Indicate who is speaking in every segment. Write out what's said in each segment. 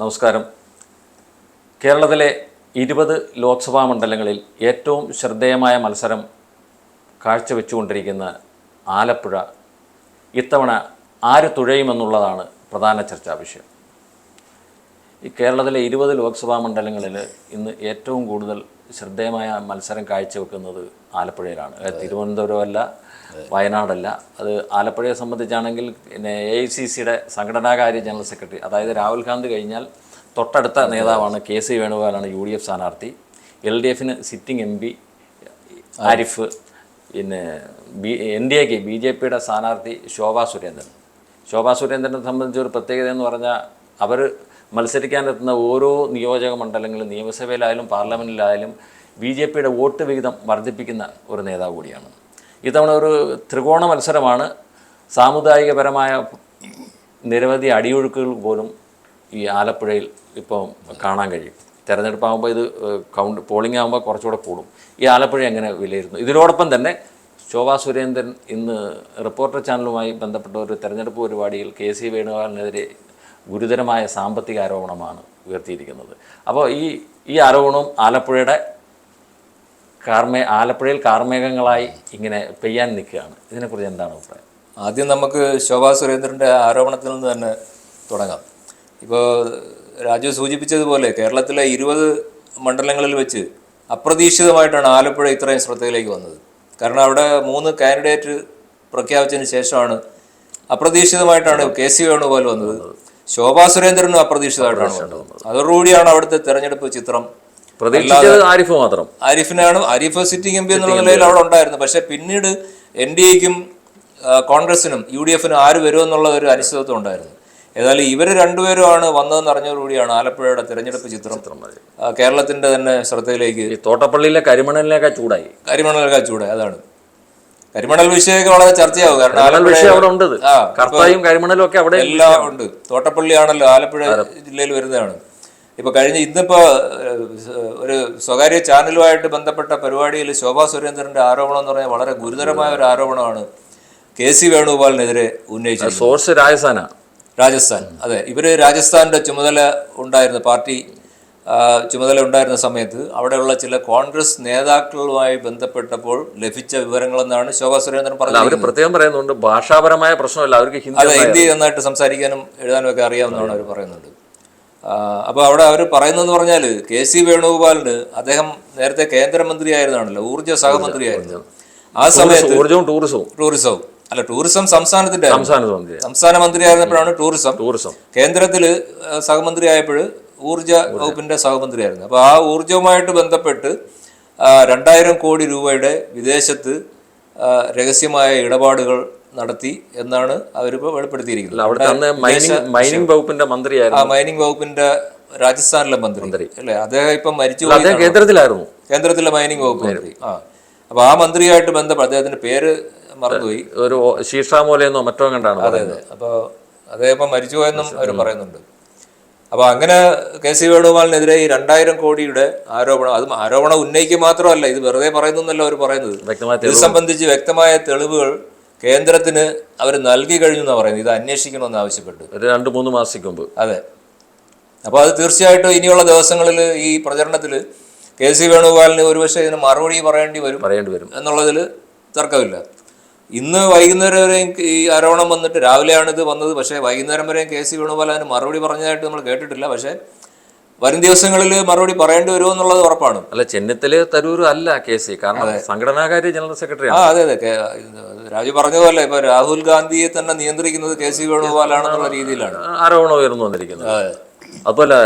Speaker 1: നമസ്കാരം. കേരളത്തിലെ ഇരുപത് ലോക്സഭാ മണ്ഡലങ്ങളിൽ ഏറ്റവും ശ്രദ്ധേയമായ മത്സരം കാഴ്ചവെച്ചുകൊണ്ടിരിക്കുന്ന ആലപ്പുഴ ഇത്തവണ ആര് തുഴയുമെന്നുള്ളതാണ് പ്രധാന ചർച്ചാ വിഷയം. ഈ കേരളത്തിലെ ഇരുപത് ലോക്സഭാ മണ്ഡലങ്ങളിൽ ഇന്ന് ഏറ്റവും കൂടുതൽ ശ്രദ്ധേയമായ മത്സരം കാഴ്ചവെക്കുന്നത് ആലപ്പുഴയിലാണ്. തിരുവനന്തപുരമല്ല വയനാടല്ല. അത് ആലപ്പുഴയെ സംബന്ധിച്ചാണെങ്കിൽ പിന്നെ എ ഐ സി സിയുടെ സംഘടനാകാര്യ ജനറൽ സെക്രട്ടറി അതായത് രാഹുൽ ഗാന്ധി കഴിഞ്ഞാൽ തൊട്ടടുത്ത നേതാവാണ് കെ സി വേണുഗോപാലാണ് യു ഡി എഫ് സ്ഥാനാർത്ഥി. എൽ ഡി എഫിന് സിറ്റിംഗ് എം പി ആരിഫ് പിന്നെ ബി എൻ ഡി എക്ക് ബി ജെ പിയുടെ സ്ഥാനാർത്ഥി ശോഭാ സുരേന്ദ്രൻ. ശോഭാ സുരേന്ദ്രനെ സംബന്ധിച്ച് ഒരു പ്രത്യേകത എന്ന് പറഞ്ഞാൽ അവർ മത്സരിക്കാനെത്തുന്ന ഓരോ നിയോജക മണ്ഡലങ്ങളിലും നിയമസഭയിലായാലും പാർലമെന്റിലായാലും ബി ജെ പിയുടെ വോട്ട് വിഹിതം വർദ്ധിപ്പിക്കുന്ന ഒരു നേതാവ് കൂടിയാണ്. ഇത്തവണ ഒരു ത്രികോണ മത്സരമാണ്. സാമുദായികപരമായ നിരവധി അടിയൊഴുക്കുകൾ പോലും ഈ ആലപ്പുഴയിൽ ഇപ്പോൾ കാണാൻ കഴിയും. തെരഞ്ഞെടുപ്പാകുമ്പോൾ ഇത് കൗണ്ട് പോളിംഗ് ആകുമ്പോൾ കുറച്ചുകൂടെ കൂടും. ഈ ആലപ്പുഴ എങ്ങനെ വിലയിരുന്നു ഇതിനോടൊപ്പം തന്നെ ശോഭാ സുരേന്ദ്രൻ ഇന്ന് റിപ്പോർട്ടർ ചാനലുമായി ബന്ധപ്പെട്ട ഒരു തെരഞ്ഞെടുപ്പ് പരിപാടിയിൽ കെ സി വേണുഗോപാലിനെതിരെ ഗുരുതരമായ സാമ്പത്തിക ആരോപണമാണ് ഉയർത്തിയിരിക്കുന്നത്. അപ്പോൾ ഈ ഈ ആരോപണവും ആലപ്പുഴയുടെ കാർമേ ആലപ്പുഴയിൽ കാർമേഘങ്ങളായി ഇങ്ങനെ പെയ്യാൻ നിൽക്കുകയാണ്. ഇതിനെക്കുറിച്ച് എന്താണ് അഭിപ്രായം?
Speaker 2: ആദ്യം നമുക്ക് ശോഭാ സുരേന്ദ്രന്റെ ആരോപണത്തിൽ നിന്ന് തന്നെ തുടങ്ങാം. ഇപ്പോൾ രാജു സൂചിപ്പിച്ചതുപോലെ കേരളത്തിലെ ഇരുപത് മണ്ഡലങ്ങളിൽ വെച്ച് അപ്രതീക്ഷിതമായിട്ടാണ് ആലപ്പുഴ ഇത്രയും ശ്രദ്ധയിലേക്ക് വന്നത്. കാരണം അവിടെ മൂന്ന് കാൻഡിഡേറ്റ് പ്രഖ്യാപിച്ചതിന് ശേഷമാണ് അപ്രതീക്ഷിതമായിട്ടാണ് കെ സി വേണുഗോപാൽ വന്നത്. ശോഭാ സുരേന്ദ്രനും അപ്രതീക്ഷിതമായിട്ടാണ് വന്നത്. അതോടുകൂടിയാണ് അവിടുത്തെ തെരഞ്ഞെടുപ്പ് ചിത്രം
Speaker 1: പ്രതീക്ഷിച്ചത് ആരിഫ് മാത്രം.
Speaker 2: ആരിഫിനാണ് ആരിഫ് സിറ്റിംഗ് എം പി എന്നുള്ള നിലയിൽ അവിടെ ഉണ്ടായിരുന്നു. പക്ഷെ പിന്നീട് എൻ ഡി എക്കും കോൺഗ്രസിനും യു ഡി എഫിനും ആര് വരുമെന്നുള്ള ഒരു അനിശ്ചിതത്വം ഉണ്ടായിരുന്നു. ഏതായാലും ഇവർ രണ്ടുപേരുമാണ് വന്നതെന്ന് അറിഞ്ഞതോടുകൂടിയാണ് ആലപ്പുഴയുടെ തെരഞ്ഞെടുപ്പ് ചിത്രം. കേരളത്തിന്റെ തന്നെ ശ്രദ്ധയിലേക്ക്
Speaker 1: തോട്ടപ്പള്ളിയിലെ കരിമണലിനേക്കാൾ ചൂടായി.
Speaker 2: കരിമണലിനേക്കാ ചൂടായി അതാണ്. കരിമണൽ വിഷയമൊക്കെ വളരെ ചർച്ചയാവും കാരണം ആലപ്പുഴ
Speaker 1: അവിടെ ഉണ്ട്. കർത്തായും കരിമണലും ഒക്കെ അവിടെ
Speaker 2: എല്ലാം ഉണ്ട്. തോട്ടപ്പള്ളിയാണല്ലോ ആലപ്പുഴ. ജില്ലയിൽ വരുന്നതാണ്. ഇപ്പൊ കഴിഞ്ഞ ഇന്നിപ്പോ ഒരു സ്വകാര്യ ചാനലുമായിട്ട് ബന്ധപ്പെട്ട പരിപാടിയിൽ ശോഭാ സുരേന്ദ്രന്റെ ആരോപണം എന്ന് പറഞ്ഞാൽ വളരെ ഗുരുതരമായ ഒരു ആരോപണമാണ് കെ സി വേണുഗോപാലിനെതിരെ ഉന്നയിച്ചത്.
Speaker 1: സോഴ്സ് രാജസ്ഥാന.
Speaker 2: രാജസ്ഥാൻ അതെ. ഇവർ രാജസ്ഥാന്റെ ചുമതല ഉണ്ടായിരുന്ന പാർട്ടി ചുമതല ഉണ്ടായിരുന്ന സമയത്ത് അവിടെയുള്ള ചില കോൺഗ്രസ് നേതാക്കളുമായി ബന്ധപ്പെട്ടപ്പോൾ ലഭിച്ച വിവരങ്ങളെന്നാണ് ശോഭാ സുരേന്ദ്രൻ പറഞ്ഞത്
Speaker 1: അവർ പ്രത്യേകം പറയുന്നുണ്ട്. ഭാഷാപരമായ പ്രശ്നമല്ല അവർക്ക് ഹിന്ദി
Speaker 2: അതെ ഹിന്ദി നന്നായിട്ട് സംസാരിക്കാനും എഴുതാനും ഒക്കെ അറിയാമെന്നാണ് അവർ പറയുന്നുണ്ട് അപ്പോൾ അവിടെ അവർ പറയുന്നതെന്ന് പറഞ്ഞാൽ കെ സി വേണുഗോപാലിന് അദ്ദേഹം നേരത്തെ കേന്ദ്രമന്ത്രിയായിരുന്നാണല്ലോ ഊർജ സഹമന്ത്രിയായിരുന്നു. ആ സമയത്ത്
Speaker 1: ഊർജവും ടൂറിസവും.
Speaker 2: ടൂറിസവും. അല്ല ടൂറിസം സംസ്ഥാനത്തിന്റെ.
Speaker 1: സംസ്ഥാന മന്ത്രി
Speaker 2: സംസ്ഥാന മന്ത്രിയായിരുന്നപ്പോഴാണ് ടൂറിസം.
Speaker 1: ടൂറിസം.
Speaker 2: കേന്ദ്രത്തിൽ സഹമന്ത്രി ആയപ്പോൾ ഊർജ വകുപ്പിന്റെ സഹമന്ത്രിയായിരുന്നു. അപ്പോൾ ആ ഊർജവുമായിട്ട് ബന്ധപ്പെട്ട് രണ്ടായിരം കോടി രൂപയുടെ വിദേശത്ത് രഹസ്യമായ ഇടപാടുകൾ നടത്തി എന്നാണ് അവരിപ്പോൾ വെളിപ്പെടുത്തിയിരിക്കുന്നത്.
Speaker 1: അവിടെ മൈനിങ് വകുപ്പിന്റെ മന്ത്രിയായിരുന്നു.
Speaker 2: ആ മൈനിങ് വകുപ്പിന്റെ രാജസ്ഥാനിലെ മന്ത്രി. മന്ത്രി. അല്ലേ? അദ്ദേഹം ഇപ്പം മരിച്ചു
Speaker 1: അദ്ദേഹം കേന്ദ്രത്തിലായിരുന്നു.
Speaker 2: കേന്ദ്രത്തിലെ മൈനിങ് വകുപ്പ് മന്ത്രി. ആ. അപ്പോൾ ആ മന്ത്രിയായിട്ട് ബന്ധപ്പെട്ട് അദ്ദേഹത്തിന്റെ പേര് മറന്നുപോയി.
Speaker 1: ഒരു ശീർഷാമൂലയെന്നോ മറ്റോ കണ്ടാണ് അതെ അതെ.
Speaker 2: അപ്പോൾ അദ്ദേഹം ഇപ്പം മരിച്ചുപോയെന്നും അവർ പറയുന്നുണ്ട്. അപ്പോൾ അങ്ങനെ കെ സി വേണുഗോപാലിനെതിരെ ഈ രണ്ടായിരം കോടിയുടെ ആരോപണം അത് ആരോപണം ഉന്നയിക്കുക മാത്രമല്ല ഇത് വെറുതെ പറയുന്നു എന്നല്ല അവർ പറയുന്നത്. ഇത് സംബന്ധിച്ച് വ്യക്തമായ തെളിവുകൾ കേന്ദ്രത്തിന് അവർ നൽകി കഴിഞ്ഞു എന്നാണ് പറയുന്നത്. ഇത് അന്വേഷിക്കണമെന്ന് ആവശ്യപ്പെട്ടു.
Speaker 1: ഒരു രണ്ട് മൂന്ന് മാസത്തേക്ക് മുമ്പ്.
Speaker 2: അതെ. അപ്പോൾ അത് തീർച്ചയായിട്ടും ഇനിയുള്ള ദിവസങ്ങളിൽ ഈ പ്രചരണത്തിൽ കെ സി വേണുഗോപാലിന് ഒരുപക്ഷെ ഇതിന് മറുപടി പറയേണ്ടി വരും.
Speaker 1: പറയേണ്ടി വരും.
Speaker 2: എന്നുള്ളതിൽ തർക്കമില്ല. ഇന്ന് വൈകുന്നേരം വരെയും ഈ ആരോപണം വന്നിട്ട് രാവിലെയാണ് ഇത് വന്നത്. പക്ഷേ വൈകുന്നേരം വരെയും കെ സി വേണുഗോപാൽ അതിന് മറുപടി പറഞ്ഞതായിട്ട് നമ്മൾ കേട്ടിട്ടില്ല. പക്ഷേ വരും ദിവസങ്ങളിൽ മറുപടി പറയേണ്ടി വരുമോ എന്നുള്ളത് ഉറപ്പാണ്.
Speaker 1: അല്ല ചെന്നിത്തല തരൂർ അല്ല കെ സി കാരണം സംഘടനാകാര്യ ജനറൽ സെക്രട്ടറി
Speaker 2: ആ അതെ അതെ. രാജു പറഞ്ഞതുപോലെ ഇപ്പൊ രാഹുൽ ഗാന്ധിയെ തന്നെ നിയന്ത്രിക്കുന്നത് കെ സി വേണുഗോപാലാണെന്നുള്ള രീതിയിലാണ്.
Speaker 1: ആരോപണം ഉയർന്നു വന്നിരിക്കുന്നത്. അതുപോലെ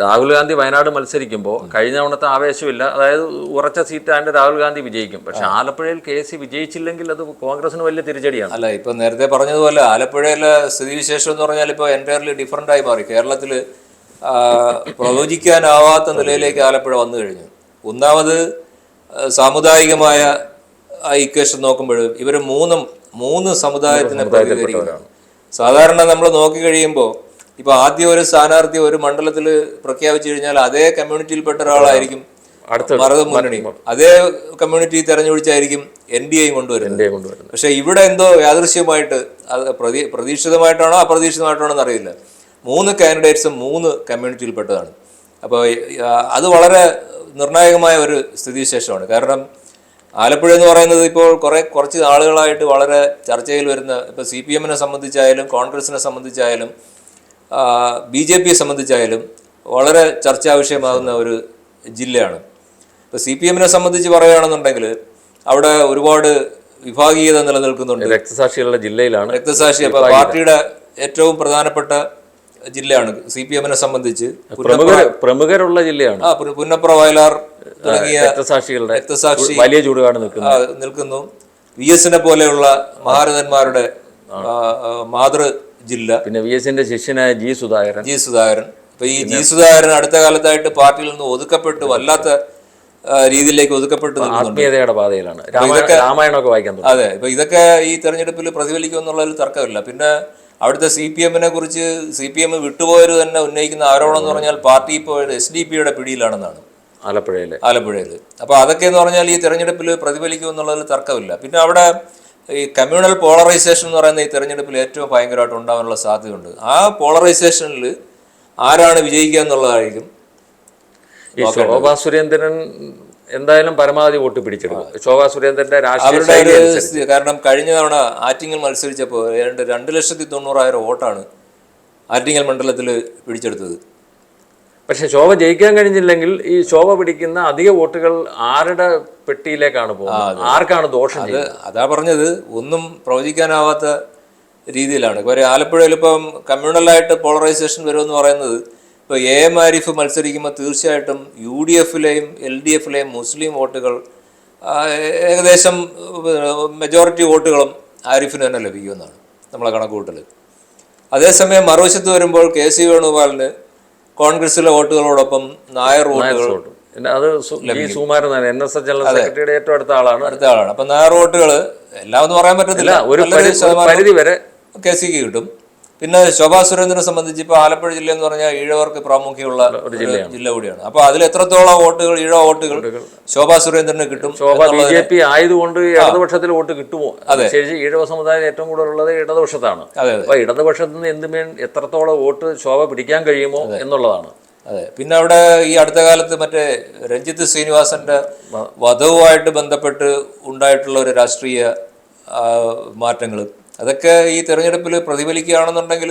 Speaker 1: രാഹുൽ ഗാന്ധി വയനാട് മത്സരിക്കുമ്പോൾ കഴിഞ്ഞ തവണത്തെ ആവേശമില്ല. അതായത് ഉറച്ച സീറ്റാണ്ട് രാഹുൽ ഗാന്ധി വിജയിക്കും. പക്ഷെ ആലപ്പുഴയിൽ കെ സി വിജയിച്ചില്ലെങ്കിൽ അത് കോൺഗ്രസിന് വലിയ തിരിച്ചടിയാണ്.
Speaker 2: അല്ല ഇപ്പൊ നേരത്തെ പറഞ്ഞതുപോലെ ആലപ്പുഴയിലെ സ്ഥിതിവിശേഷം എന്ന് പറഞ്ഞാൽ ഇപ്പോൾ എന്റയർലി ഡിഫറന്റ് ആയി മാറി. കേരളത്തിൽ പ്രവചിക്കാനാവാത്ത നിലയിലേക്ക് ആലപ്പുഴ വന്നു കഴിഞ്ഞു. ഒന്നാമത് സാമുദായികമായ ഐക്വേഷൻ നോക്കുമ്പോൾ ഇവർ മൂന്നും മൂന്ന് സമുദായത്തിനെ പ്രതികരിക്കുന്നു സാധാരണ നമ്മൾ നോക്കി കഴിയുമ്പോൾ ഇപ്പൊ ആദ്യം ഒരു സ്ഥാനാർത്ഥി ഒരു മണ്ഡലത്തിൽ പ്രഖ്യാപിച്ചു കഴിഞ്ഞാൽ അതേ കമ്മ്യൂണിറ്റിയിൽപ്പെട്ട ഒരാളായിരിക്കും മറുത മുന്നണി. അതേ കമ്മ്യൂണിറ്റി തെരഞ്ഞെടുത്തായിരിക്കും എൻ ഡി എയും കൊണ്ടുവരുന്നത്. പക്ഷെ ഇവിടെ എന്തോ യാദൃശ്യമായിട്ട് പ്രതീക്ഷിതമായിട്ടാണോ അപ്രതീക്ഷിതമായിട്ടാണോ എന്നറിയില്ല. മൂന്ന് കാൻഡിഡേറ്റ്സും മൂന്ന് കമ്മ്യൂണിറ്റിയിൽപ്പെട്ടതാണ് അപ്പോൾ അത് വളരെ നിർണായകമായ ഒരു സ്ഥിതിവിശേഷമാണ്. കാരണം ആലപ്പുഴ എന്ന് പറയുന്നത് ഇപ്പോൾ കുറേ കുറച്ച് ആളുകളായിട്ട് വളരെ ചർച്ചയിൽ വരുന്ന ഇപ്പോൾ സി പി എമ്മിനെ സംബന്ധിച്ചായാലും കോൺഗ്രസിനെ സംബന്ധിച്ചായാലും ബി ജെ പിയെ സംബന്ധിച്ചായാലും വളരെ ചർച്ചാ വിഷയമാകുന്ന ഒരു ജില്ലയാണ്. ഇപ്പോൾ സി പി എമ്മിനെ സംബന്ധിച്ച് പറയുകയാണെന്നുണ്ടെങ്കിൽ അവിടെ ഒരുപാട് വിഭാഗീയത നിലനിൽക്കുന്നുണ്ട്.
Speaker 1: രക്തസാക്ഷികളുടെ ജില്ലയിലാണ്
Speaker 2: രക്തസാക്ഷി അപ്പോൾ പാർട്ടിയുടെ ഏറ്റവും പ്രധാനപ്പെട്ട ജില്ലയാണ്. സി പി എമ്മിനെ സംബന്ധിച്ച്
Speaker 1: പ്രമുഖരുള്ള ജില്ലയാണ്.
Speaker 2: ആ പുന്നപ്ര വയലാർ തുടങ്ങിയ
Speaker 1: രക്തസാക്ഷികളുടെ
Speaker 2: രക്തസാക്ഷി
Speaker 1: വലിയ ചൂടുകാണ് നിൽക്കുന്നു.
Speaker 2: നിൽക്കുന്നു. വി എസിനെ പോലെയുള്ള മഹാരഥന്മാരുടെ മാതൃ ജില്ല.
Speaker 1: പിന്നെ വി എസിന്റെ ശിഷ്യനായ ജി സുധാകരൻ.
Speaker 2: ജി സുധാകരൻ. അപ്പൊ ഈ ജി സുധാകരൻ അടുത്ത കാലത്തായിട്ട് പാർട്ടിയിൽ നിന്ന് ഒതുക്കപ്പെട്ടു വല്ലാത്ത രീതിയിലേക്ക് ഒതുക്കപ്പെട്ട്
Speaker 1: ആത്മീയതയുടെ പാതയിലാണ്. രാമായണ രാമായണമൊക്കെ വായിക്കാൻ
Speaker 2: അതെ ഇപ്പൊ ഇതൊക്കെ ഈ തെരഞ്ഞെടുപ്പിൽ പ്രതിഫലിക്കുമെന്നുള്ള ഒരു തർക്കമില്ല. പിന്നെ അവിടുത്തെ സി പി എമ്മിനെ കുറിച്ച് സി പി എം വിട്ടുപോയവർ തന്നെ ഉന്നയിക്കുന്ന ആരോപണം എന്ന് പറഞ്ഞാൽ പാർട്ടി ഇപ്പോൾ എസ് ഡി പിയുടെ പിടിയിലാണെന്നാണ്.
Speaker 1: ആലപ്പുഴയിൽ
Speaker 2: ആലപ്പുഴയിൽ അപ്പോൾ അതൊക്കെ എന്ന് പറഞ്ഞാൽ ഈ തെരഞ്ഞെടുപ്പിൽ പ്രതിഫലിക്കുമെന്നുള്ളതിൽ തർക്കമില്ല. പിന്നെ അവിടെ ഈ കമ്മ്യൂണൽ പോളറൈസേഷൻ എന്ന് പറയുന്ന ഈ തെരഞ്ഞെടുപ്പിൽ ഏറ്റവും ഭയങ്കരമായിട്ട് ഉണ്ടാകാനുള്ള സാധ്യതയുണ്ട്. ആ പോളറൈസേഷനിൽ ആരാണ് വിജയിക്കുക എന്നുള്ളതായിരിക്കും
Speaker 1: ഈ ശോഭാ സുരേന്ദ്രൻ എന്തായാലും പരമാവധി വോട്ട് പിടിച്ചെടുക്കും. ശോഭാ സുരേന്ദ്രന്റെ രാഷ്ട്രീയ
Speaker 2: കാരണം കഴിഞ്ഞ തവണ ആറ്റിങ്ങൽ മത്സരിച്ചപ്പോൾ ഏതാണ്ട് രണ്ട് ലക്ഷത്തി തൊണ്ണൂറായിരം വോട്ടാണ് ആറ്റിങ്ങൽ മണ്ഡലത്തിൽ പിടിച്ചെടുത്തത്.
Speaker 1: പക്ഷെ ശോഭ ജയിക്കാൻ കഴിഞ്ഞില്ലെങ്കിൽ ഈ ശോഭ പിടിക്കുന്ന അധിക വോട്ടുകൾ ആരുടെ പെട്ടിയിലേക്കാണ് പോകുന്നത്? ആർക്കാണ് ദോഷം അത്
Speaker 2: അതാ പറഞ്ഞത്. ഒന്നും പ്രവചിക്കാനാവാത്ത രീതിയിലാണ്. ഇപ്പോൾ ആലപ്പുഴയിൽ ഇപ്പം കമ്മ്യൂണലായിട്ട് പോളറൈസേഷൻ വരുമെന്ന് പറയുന്നത് ഇപ്പോൾ എ എം ആരിഫ് മത്സരിക്കുമ്പോൾ തീർച്ചയായിട്ടും യു ഡി എഫിലെയും എൽ ഡി എഫിലെയും മുസ്ലിം വോട്ടുകൾ ഏകദേശം മെജോറിറ്റി വോട്ടുകളും ആരിഫിന് തന്നെ ലഭിക്കുമെന്നാണ് നമ്മളെ കണക്കുകൂട്ടൽ അതേസമയം മറുവശത്ത് വരുമ്പോൾ കെ സി വേണുഗോപാലിന് കോൺഗ്രസിലെ വോട്ടുകളോടൊപ്പം നായർ വോട്ടുകൾ
Speaker 1: അത് സു- G Sukumaran N S S general സെക്രട്ടറിയുടെ ഏറ്റവും അടുത്ത ആളാണ്.
Speaker 2: അടുത്ത ആളാണ്. അപ്പം നായർ വോട്ടുകൾ എല്ലാം എന്ന് പറയാൻ പറ്റത്തില്ല.
Speaker 1: ഒരു പരിധി വരെ
Speaker 2: കെ സിക്ക് കിട്ടും. പിന്നെ ശോഭാ സുരേന്ദ്രനെ സംബന്ധിച്ച് ഇപ്പോൾ ആലപ്പുഴ ജില്ല എന്ന് പറഞ്ഞാൽ ഈഴവർക്ക് പ്രാമുഖ്യമുള്ള ജില്ല കൂടിയാണ്. അപ്പൊ അതിൽ എത്രത്തോളം വോട്ടുകൾ ഈഴവ വോട്ടുകൾ ശോഭാ സുരേന്ദ്രന് കിട്ടും
Speaker 1: ശോഭ ബി ജെ പി ആയതുകൊണ്ട് ഇടതുപക്ഷത്തിൽ വോട്ട് കിട്ടുമോ? ശരി ഈഴവ സമുദായം ഏറ്റവും കൂടുതലുള്ളത് ഇടതുപക്ഷത്താണ്.
Speaker 2: അതെ,
Speaker 1: അപ്പൊ ഇടതുപക്ഷത്ത് നിന്ന് എന്തുമേൻ എത്രത്തോളം വോട്ട് ശോഭ പിടിക്കാൻ കഴിയുമോ എന്നുള്ളതാണ്.
Speaker 2: അതെ. പിന്നെ അവിടെ ഈ അടുത്ത കാലത്ത് മറ്റേ രഞ്ജിത്ത് ശ്രീനിവാസന്റെ വധവുമായിട്ട് ബന്ധപ്പെട്ട് ഉണ്ടായിട്ടുള്ള ഒരു രാഷ്ട്രീയ മാറ്റങ്ങൾ അതൊക്കെ ഈ തെരഞ്ഞെടുപ്പിൽ പ്രതിഫലിക്കുകയാണെന്നുണ്ടെങ്കിൽ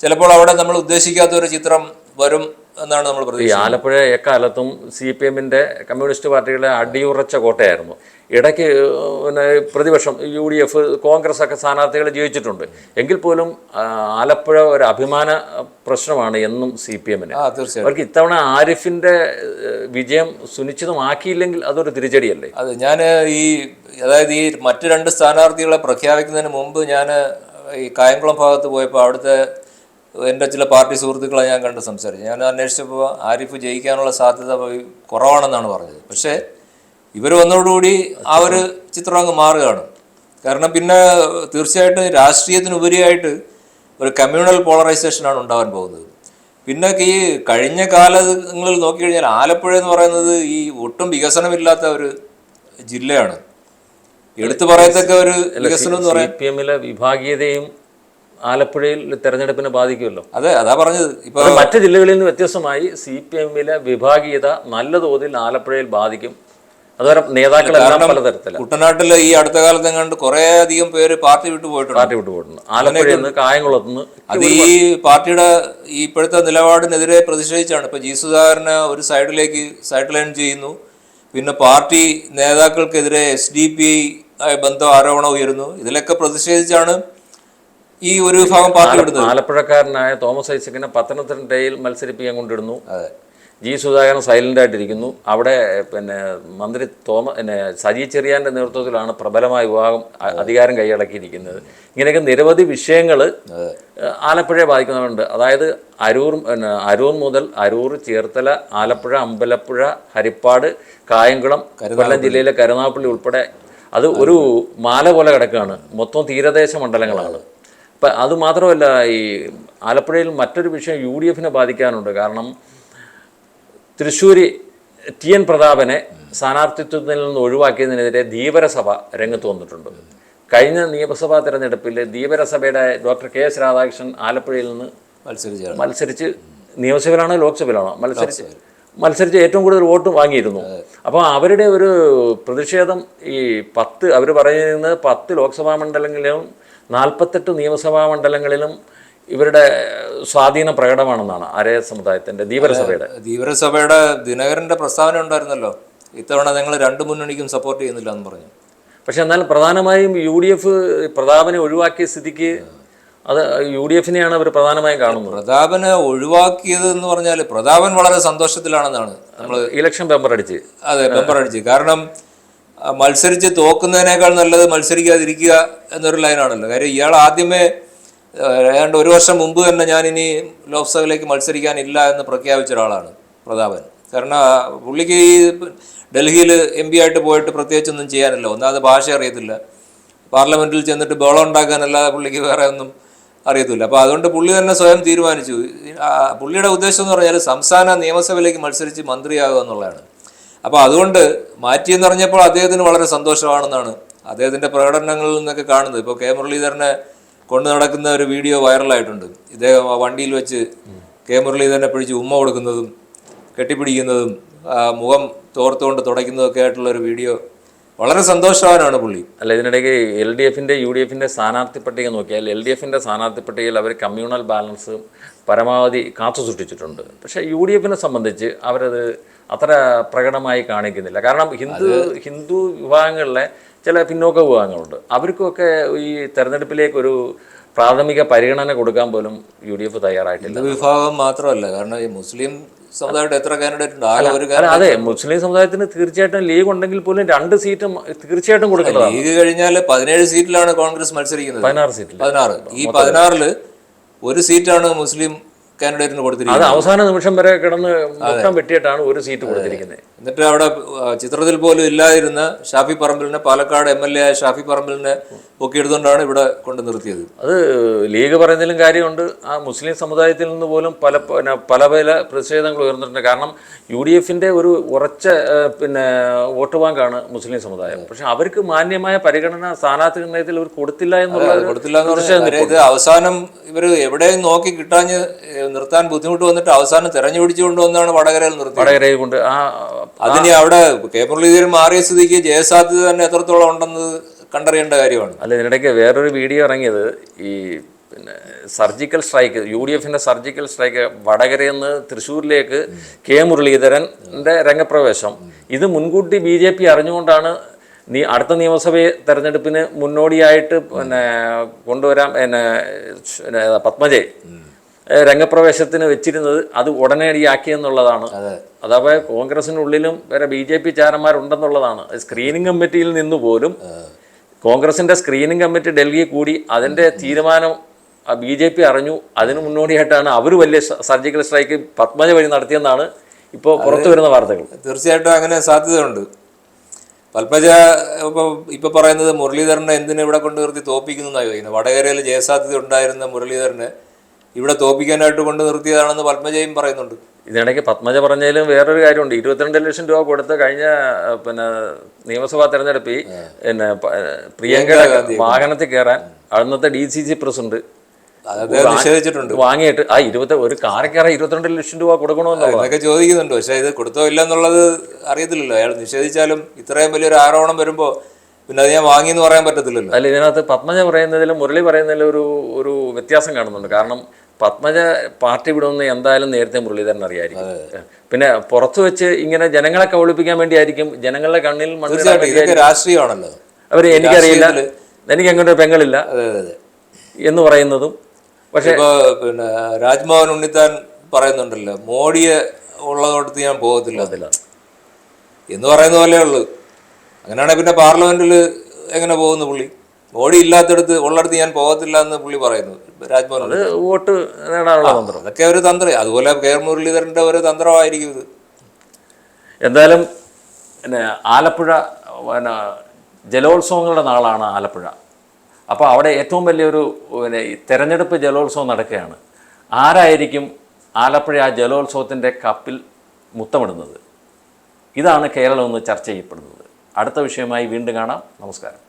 Speaker 2: ചിലപ്പോൾ അവിടെ നമ്മൾ ഉദ്ദേശിക്കാത്ത ഒരു ചിത്രം വരും എന്നാണ് നമ്മൾ
Speaker 1: ഈ ആലപ്പുഴ എക്കാലത്തും സി പി എമ്മിന്റെ കമ്മ്യൂണിസ്റ്റ് പാർട്ടിയുടെ അടിയുറച്ച കോട്ടയായിരുന്നു. ഇടയ്ക്ക് പിന്നെ പ്രതിപക്ഷം യു ഡി എഫ് കോൺഗ്രസ് ഒക്കെ സ്ഥാനാർത്ഥികൾ ജയിച്ചിട്ടുണ്ട്. എങ്കിൽ പോലും ആലപ്പുഴ ഒരു അഭിമാന പ്രശ്നമാണ് എന്നും സി പി എമ്മിന്
Speaker 2: തീർച്ചയായും
Speaker 1: അവർക്ക് ഇത്തവണ ആരിഫിന്റെ വിജയം സുനിശ്ചിതമാക്കിയില്ലെങ്കിൽ അതൊരു തിരിച്ചടിയല്ലേ?
Speaker 2: അത് ഞാൻ ഈ അതായത് ഈ മറ്റു രണ്ട് സ്ഥാനാർത്ഥികളെ പ്രഖ്യാപിക്കുന്നതിന് മുമ്പ് ഞാൻ ഈ കായംകുളം ഭാഗത്ത് പോയപ്പോൾ അവിടുത്തെ എന്റെ ചില പാർട്ടി സുഹൃത്തുക്കളെ ഞാൻ കണ്ട് സംസാരിച്ചു. ഞാൻ അന്വേഷിച്ചപ്പോൾ ആരിഫ് ജയിക്കാനുള്ള സാധ്യത കുറവാണെന്നാണ് പറഞ്ഞത്. പക്ഷേ ഇവർ വന്നതോടുകൂടി ആ ഒരു ചിത്രം അങ്ങ് മാറുകയാണ്. കാരണം പിന്നെ തീർച്ചയായിട്ടും രാഷ്ട്രീയത്തിനുപരിയായിട്ട് ഒരു കമ്മ്യൂണൽ പോളറൈസേഷനാണ് ഉണ്ടാവാൻ പോകുന്നത്. പിന്നെ ഈ കഴിഞ്ഞ കാലങ്ങളിൽ നോക്കിക്കഴിഞ്ഞാൽ ആലപ്പുഴ എന്ന് പറയുന്നത് ഈ ഒട്ടും വികസനമില്ലാത്ത ഒരു ജില്ലയാണ്. എടുത്തു പറയത്തക്ക ഒരു വികസനം എന്ന്
Speaker 1: പറയാം വിഭാഗീയതയും ആലപ്പുഴയിൽ തെരഞ്ഞെടുപ്പിനെ ബാധിക്കുമല്ലോ?
Speaker 2: അതെ അതാ പറഞ്ഞത്. ഇപ്പൊ
Speaker 1: മറ്റു ജില്ലകളിൽ നിന്ന് വ്യത്യസ്തമായി സി പി എമ്മിലെ വിഭാഗീയത നല്ല തോതിൽ ആലപ്പുഴയിൽ ബാധിക്കും. അതുവരെ നേതാക്കളെല്ലാം പലതരത്തിലാണ്
Speaker 2: കുട്ടനാട്ടിൽ ഈ അടുത്ത കാലത്ത് എങ്ങാണ്ട് കുറെ അധികം പേര് പാർട്ടി വിട്ടു പോയിട്ടുണ്ട്.
Speaker 1: പാർട്ടി വിട്ടു പോയിട്ടുണ്ട്. ആലപ്പുഴയിൽ നിന്ന് കായംകുളത്ത് നിന്ന്
Speaker 2: അത് ഈ പാർട്ടിയുടെ ഈ ഇപ്പോഴത്തെ നിലപാടിനെതിരെ പ്രതിഷേധിച്ചാണ്. ഇപ്പൊ ജി സുധാകരനെ ഒരു സൈഡിലേക്ക് സൈഡ് ലൈൻ ചെയ്യുന്നു. പിന്നെ പാർട്ടി നേതാക്കൾക്കെതിരെ എസ് ഡി പി ബന്ധം ആരോപണം ഉയരുന്നു. ഇതിലൊക്കെ പ്രതിഷേധിച്ചാണ് ഈ ഒരു വിഭാഗം പാർട്ടി എടുത്തത്.
Speaker 1: ആലപ്പുഴക്കാരനായ തോമസ് ഐസക്കിനെ പത്തനംതിട്ടയിൽ മത്സരിപ്പിക്കാൻ കൊണ്ടിരുന്നു
Speaker 2: അതെ.
Speaker 1: ജി സുധാകരൻ സൈലന്റ് ആയിട്ടിരിക്കുന്നു അവിടെ പിന്നെ മന്ത്രി തോമ പിന്നെ സജി ചെറിയാന്റെ നേതൃത്വത്തിലാണ് പ്രബലമായ വിഭാഗം അധികാരം കൈയടക്കിയിരിക്കുന്നത്. ഇങ്ങനെയൊക്കെ നിരവധി വിഷയങ്ങൾ ആലപ്പുഴയെ ബാധിക്കുന്നവരുണ്ട്. അതായത് അരൂർ പിന്നെ അരൂർ മുതൽ അരൂർ ചേർത്തല ആലപ്പുഴ അമ്പലപ്പുഴ ഹരിപ്പാട് കായംകുളം കൊല്ലം ജില്ലയിലെ കരുനാഗപ്പള്ളി ഉൾപ്പെടെ. അത് ഒരു മാല പോലെ കിടക്കുകയാണ് മൊത്തം തീരദേശ മണ്ഡലങ്ങളാണ്. അപ്പം അതുമാത്രമല്ല ഈ ആലപ്പുഴയിൽ മറ്റൊരു വിഷയം യു ഡി എഫിനെ ബാധിക്കാനുണ്ട്. കാരണം തൃശ്ശൂർ ടി എൻ പ്രതാപനെ സ്ഥാനാർത്ഥിത്വത്തിൽ നിന്ന് ഒഴിവാക്കിയതിനെതിരെ ധീവരസഭ രംഗത്ത് വന്നിട്ടുണ്ട്. കഴിഞ്ഞ നിയമസഭാ തെരഞ്ഞെടുപ്പിൽ ധീവരസഭയുടെ ഡോക്ടർ കെ എസ് രാധാകൃഷ്ണൻ ആലപ്പുഴയിൽ നിന്ന്
Speaker 2: മത്സരിച്ച്
Speaker 1: മത്സരിച്ച് നിയമസഭയിലാണോ ലോക്സഭയിലാണോ? മത്സരിച്ച് മത്സരിച്ച് ഏറ്റവും കൂടുതൽ വോട്ട് വാങ്ങിയിരുന്നു. അപ്പോൾ അവരുടെ ഒരു പ്രതിഷേധം ഈ പത്ത് അവർ പറയുന്നത് പത്ത് ലോക്സഭാ മണ്ഡലങ്ങളിലും നാൽപ്പത്തെട്ട് നിയമസഭാ മണ്ഡലങ്ങളിലും ഇവരുടെ സ്വാധീനം പ്രകടമാണെന്നാണ് ആര്യ സമുദായത്തിന്റെ ധീവരസഭയുടെ
Speaker 2: ധീവരസഭയുടെ ദിനകരന്റെ പ്രസ്താവന ഉണ്ടായിരുന്നല്ലോ. ഇത്തവണ ഞങ്ങൾ രണ്ട് മുന്നണിക്കും സപ്പോർട്ട് ചെയ്യുന്നില്ല എന്ന് പറഞ്ഞു.
Speaker 1: പക്ഷെ എന്നാൽ പ്രധാനമായും യു ഡി എഫ് പ്രതാപനെ ഒഴിവാക്കിയ സ്ഥിതിക്ക് അത് യു ഡി എഫിനെയാണ് അവർ പ്രധാനമായും കാണുന്നത്.
Speaker 2: പ്രതാപനെ ഒഴിവാക്കിയത് എന്ന് പറഞ്ഞാൽ പ്രതാപൻ വളരെ സന്തോഷത്തിലാണെന്നാണ് നമ്മൾ
Speaker 1: ഇലക്ഷൻ പേപ്പർ അടിച്ച്
Speaker 2: അതെ പെമ്പർ അടിച്ച് കാരണം മത്സരിച്ച് തോക്കുന്നതിനേക്കാൾ നല്ലത് മത്സരിക്കാതിരിക്കുക എന്നൊരു ലൈനാണല്ലോ. കാര്യം ഇയാൾ ആദ്യമേ ഏതാണ്ട് ഒരു വർഷം മുമ്പ് തന്നെ ഞാൻ ഇനി ലോക്സഭയിലേക്ക് മത്സരിക്കാനില്ല എന്ന് പ്രഖ്യാപിച്ച ഒരാളാണ് പ്രതാപൻ. കാരണം പുള്ളിക്ക് ഈ ഡൽഹിയിൽ എം പി ആയിട്ട് പോയിട്ട് പ്രത്യേകിച്ചൊന്നും ചെയ്യാനില്ല. ഒന്നാമത് ഭാഷ അറിയത്തില്ല. പാർലമെന്റിൽ ചെന്നിട്ട് ബഹളം ഉണ്ടാക്കാനല്ലാതെ പുള്ളിക്ക് വേറെ ഒന്നും അറിയത്തില്ല. അപ്പോൾ അതുകൊണ്ട് പുള്ളി തന്നെ സ്വയം തീരുമാനിച്ചു. പുള്ളിയുടെ ഉദ്ദേശം എന്ന് പറഞ്ഞാൽ സംസ്ഥാന നിയമസഭയിലേക്ക് മത്സരിച്ച് മന്ത്രിയാകുക എന്നുള്ളതാണ്. അപ്പോൾ അതുകൊണ്ട് മാറ്റി എന്ന് പറഞ്ഞപ്പോൾ അദ്ദേഹത്തിന് വളരെ സന്തോഷമാണെന്നാണ് അദ്ദേഹത്തിന്റെ പ്രകടനങ്ങളിൽ നിന്നൊക്കെ കാണുന്നത്. ഇപ്പോൾ കെ മുരളീധരനെ കൊണ്ടു നടക്കുന്ന ഒരു വീഡിയോ വൈറലായിട്ടുണ്ട്. ഇദ്ദേഹം ആ വണ്ടിയിൽ വെച്ച് കെ മുരളീധരനെ പിടിച്ച് ഉമ്മ കൊടുക്കുന്നതും കെട്ടിപ്പിടിക്കുന്നതും മുഖം തോർത്തുകൊണ്ട് തുടയ്ക്കുന്നതൊക്കെ ആയിട്ടുള്ള ഒരു വീഡിയോ. വളരെ സന്തോഷവാനാണ് പുള്ളി.
Speaker 1: അല്ല ഇതിനിടയ്ക്ക് എൽ ഡി എഫിന്റെ യു ഡി എഫിന്റെ സ്ഥാനാർത്ഥി പട്ടിക നോക്കിയാൽ എൽ ഡി എഫിന്റെ സ്ഥാനാർത്ഥി പട്ടികയിൽ അവർ കമ്മ്യൂണൽ ബാലൻസ് പരമാവധി കാത്തു സൂക്ഷിച്ചിട്ടുണ്ട്. പക്ഷേ യു ഡി എഫിനെ സംബന്ധിച്ച് അവരത് അത്ര പ്രകടമായി കാണിക്കുന്നില്ല. കാരണം ഹിന്ദു ഹിന്ദു വിഭാഗങ്ങളിലെ ചില പിന്നോക്ക വിഭാഗങ്ങളുണ്ട്. അവർക്കൊക്കെ ഈ തെരഞ്ഞെടുപ്പിലേക്ക് ഒരു പ്രാഥമിക പരിഗണന കൊടുക്കാൻ പോലും യു ഡി എഫ് തയ്യാറായിട്ടില്ല.
Speaker 2: ഹിന്ദു വിഭാഗം മാത്രമല്ല കാരണം ഈ മുസ്ലിം സമുദായത്തിൽ എത്ര കാൻഡിഡേറ്റ് ഉണ്ട് ആകെ ഒരു
Speaker 1: അതെ മുസ്ലിം സമുദായത്തിന് തീർച്ചയായിട്ടും ലീഗ് ഉണ്ടെങ്കിൽ പോലും രണ്ട് സീറ്റും തീർച്ചയായിട്ടും കൊടുക്കുന്നത്
Speaker 2: ലീഗ് കഴിഞ്ഞാൽ പതിനേഴ് സീറ്റിലാണ് കോൺഗ്രസ് മത്സരിക്കുന്നത്.
Speaker 1: പതിനാറ് സീറ്റിൽ
Speaker 2: പതിനാറ്. ഈ പതിനാറിൽ ഒരു സീറ്റാണ് മുസ്ലിം കാൻഡിഡേറ്റിന്
Speaker 1: അത്
Speaker 2: കൊടുത്തിരിക്കുന്നത്
Speaker 1: അവസാന നിമിഷം വരെ കിടന്ന് മൊത്തം വെട്ടിയിട്ടാണ് ഒരു സീറ്റ് കൊടുത്തിരിക്കുന്നത്.
Speaker 2: എന്നിട്ട് അവിടെ ചിത്രത്തിൽ പോലും ഇല്ലാതിരുന്ന ഷാഫി പറമ്പിലിനെ പാലക്കാട് എം എൽ എ ആയ ഷാഫി പറമ്പിലിനെ പൊക്കിയെടുത്തുകൊണ്ടാണ് ഇവിടെ കൊണ്ട് നിർത്തിയത്.
Speaker 1: അത് ലീഗ് പറയുന്നതിലും കാര്യമുണ്ട്. ആ മുസ്ലിം സമുദായത്തിൽ നിന്ന് പോലും പല പിന്നെ പല പല പ്രതിഷേധങ്ങൾ ഉയർന്നിട്ടുണ്ട്. കാരണം യു ഡി എഫിന്റെ ഒരു ഉറച്ച പിന്നെ വോട്ട് ബാങ്കാണ് മുസ്ലിം സമുദായം. പക്ഷെ അവർക്ക് മാന്യമായ പരിഗണന സ്ഥാനാർത്ഥി നിർണയത്തിൽ അവർ കൊടുത്തില്ല എന്നുള്ളത്
Speaker 2: കൊടുത്തില്ല എന്ന് പറഞ്ഞാൽ ഇത് അവസാനം ഇവർ എവിടെയും നോക്കി കിട്ടാഞ്ഞ് നിർത്താൻ ബുദ്ധിമുട്ട് വന്നിട്ട് അവസാനം തെരഞ്ഞു പിടിച്ചുകൊണ്ട് വന്നാണ് വടകരയിൽ നിർത്തി
Speaker 1: വടകരയിൽ കൊണ്ട് ആ
Speaker 2: അതിന് അവിടെ കെ മുരളീധരൻ മാറിയ സ്ഥിതിക്ക് ജയസാധ്യത തന്നെ എത്രത്തോളം ഉണ്ടെന്ന് കണ്ടറിയേണ്ട കാര്യമാണ്.
Speaker 1: അല്ല ഇതിനിടയ്ക്ക് വേറൊരു വീഡിയോ ഇറങ്ങിയത് ഈ പിന്നെ സർജിക്കൽ സ്ട്രൈക്ക് യു ഡി എഫിന്റെ സർജിക്കൽ സ്ട്രൈക്ക് വടകരയിൽ നിന്ന് തൃശ്ശൂരിലേക്ക് കെ മുരളീധരന്റെ രംഗപ്രവേശം. ഇത് മുൻകൂട്ടി ബി ജെ പി അറിഞ്ഞുകൊണ്ടാണ് നീ അടുത്ത നിയമസഭ തെരഞ്ഞെടുപ്പിന് മുന്നോടിയായിട്ട് പിന്നെ കൊണ്ടുവരാൻ പിന്നെ പത്മജയെ. രംഗപ്രവേശത്തിന് വെച്ചിരുന്നത് അത് ഉടനടിയാക്കിയെന്നുള്ളതാണ്. അഥവാ കോൺഗ്രസിനുള്ളിലും വേറെ ബി ജെ പി ചാരന്മാരുണ്ടെന്നുള്ളതാണ്. സ്ക്രീനിങ് കമ്മിറ്റിയിൽ നിന്ന് പോലും കോൺഗ്രസിന്റെ സ്ക്രീനിങ് കമ്മിറ്റി ഡൽഹി കൂടി അതിന്റെ തീരുമാനം ബി ജെ പി അറിഞ്ഞു. അതിനു മുന്നോടിയായിട്ടാണ് അവർ വലിയ സർജിക്കൽ സ്ട്രൈക്ക് പത്മജ വഴി നടത്തിയെന്നാണ് ഇപ്പോൾ പുറത്തു വരുന്ന വാർത്തകൾ.
Speaker 2: തീർച്ചയായിട്ടും അങ്ങനെ സാധ്യതയുണ്ട്. പത്മജ ഇപ്പോൾ ഇപ്പോൾ പറയുന്നത് മുരളീധരനെ എന്തിനു ഇവിടെ കൊണ്ടു നിർത്തി തോപ്പിക്കുന്നു എന്നാണ് ചോദിക്കുന്നത്? വടകരയിൽ ജയസാധ്യത ഉണ്ടായിരുന്ന മുരളീധരനെ ഇവിടെ തോപ്പിക്കാനായിട്ട് കൊണ്ട് നിർത്തിയതാണെന്ന് പത്മജയും പറയുന്നുണ്ട്.
Speaker 1: ഇതിനിടയ്ക്ക് പത്മജ പറഞ്ഞാലും വേറൊരു കാര്യമുണ്ട്. ഇരുപത്തിരണ്ട് ലക്ഷം രൂപ കൊടുത്ത് കഴിഞ്ഞ പിന്നെ നിയമസഭാ തെരഞ്ഞെടുപ്പിൽ പിന്നെ പ്രിയങ്ക വാഹനത്തിൽ കയറാൻ അന്നത്തെ ഡി സി സി പ്രസിഡന്റ്
Speaker 2: നിഷേധിച്ചിട്ടുണ്ട്.
Speaker 1: വാങ്ങിയിട്ട് ആ ഇരുപത്തി ഒരു കാറക്കാറ ഇരുപത്തിരണ്ട് ലക്ഷം രൂപ കൊടുക്കണമെന്നുള്ളത്
Speaker 2: എന്നൊക്കെ ചോദിക്കുന്നുണ്ട്. പക്ഷേ ഇത് കൊടുത്തോ ഇല്ല എന്നുള്ളത് അറിയത്തില്ലല്ലോ. അയാൾ നിഷേധിച്ചാലും ഇത്രയും വലിയൊരു ആരോപണം വരുമ്പോൾ പിന്നെ അത് ഞാൻ വാങ്ങിയെന്ന് പറയാൻ പറ്റത്തില്ലല്ലോ.
Speaker 1: അല്ല ഇതിനകത്ത് പത്മജ പറയുന്നതിലും മുരളി പറയുന്നതിലും ഒരു ഒരു വ്യത്യാസം കാണുന്നുണ്ട്. കാരണം പത്മജ പാർട്ടി വിടുമെന്ന് എന്തായാലും നേരത്തെ മുരളീധരൻ അറിയായിരിക്കും. പിന്നെ പുറത്തു വെച്ച് ഇങ്ങനെ ജനങ്ങളെ കബളിപ്പിക്കാൻ വേണ്ടിയായിരിക്കും. ജനങ്ങളുടെ കണ്ണിൽ
Speaker 2: രാഷ്ട്രീയമാണല്ലോ.
Speaker 1: അവർ എനിക്കറിയില്ല. എനിക്ക് അങ്ങനെ ഒരു പെങ്ങളില്ല എന്ന് പറയുന്നതും. പക്ഷേ
Speaker 2: പിന്നെ രാജ്മോഹൻ ഉണ്ണിത്താൻ പറയുന്നുണ്ടല്ലോ മോഡിയെ ഉള്ളതോടത്ത് ഞാൻ പോകത്തില്ല. എന്ന് പറയുന്ന പോലെ ഉള്ളു. അങ്ങനെയാണെങ്കിൽ പിന്നെ പാർലമെന്റിൽ എങ്ങനെ പോകുന്നു പുള്ളി? ബോഡി ഇല്ലാത്തടത്ത് ഉള്ളടുത്ത് ഞാൻ പോകത്തില്ല എന്ന് പുള്ളി പറയുന്നു. രാജ്മോഹൻ
Speaker 1: വോട്ട് നേടാനുള്ള തന്ത്രം.
Speaker 2: അതൊക്കെ ഒരു തന്ത്രം. അതുപോലെ കെ മുരളീധരന്റെ ഒരു തന്ത്രമായിരിക്കും ഇത്.
Speaker 1: എന്തായാലും പിന്നെ ആലപ്പുഴ പിന്നെ ജലോത്സവങ്ങളുടെ നാളാണ് ആലപ്പുഴ. അപ്പോൾ അവിടെ ഏറ്റവും വലിയൊരു പിന്നെ തെരഞ്ഞെടുപ്പ് ജലോത്സവം നടക്കുകയാണ്. ആരായിരിക്കും ആലപ്പുഴ ആ ജലോത്സവത്തിന്റെ കപ്പിൽ മുത്തമിടുന്നത്? ഇതാണ് കേരളം ഒന്ന് ചർച്ച ചെയ്യപ്പെടുന്നത്. അടുത്ത വിഷയമായി വീണ്ടും കാണാം. നമസ്കാരം.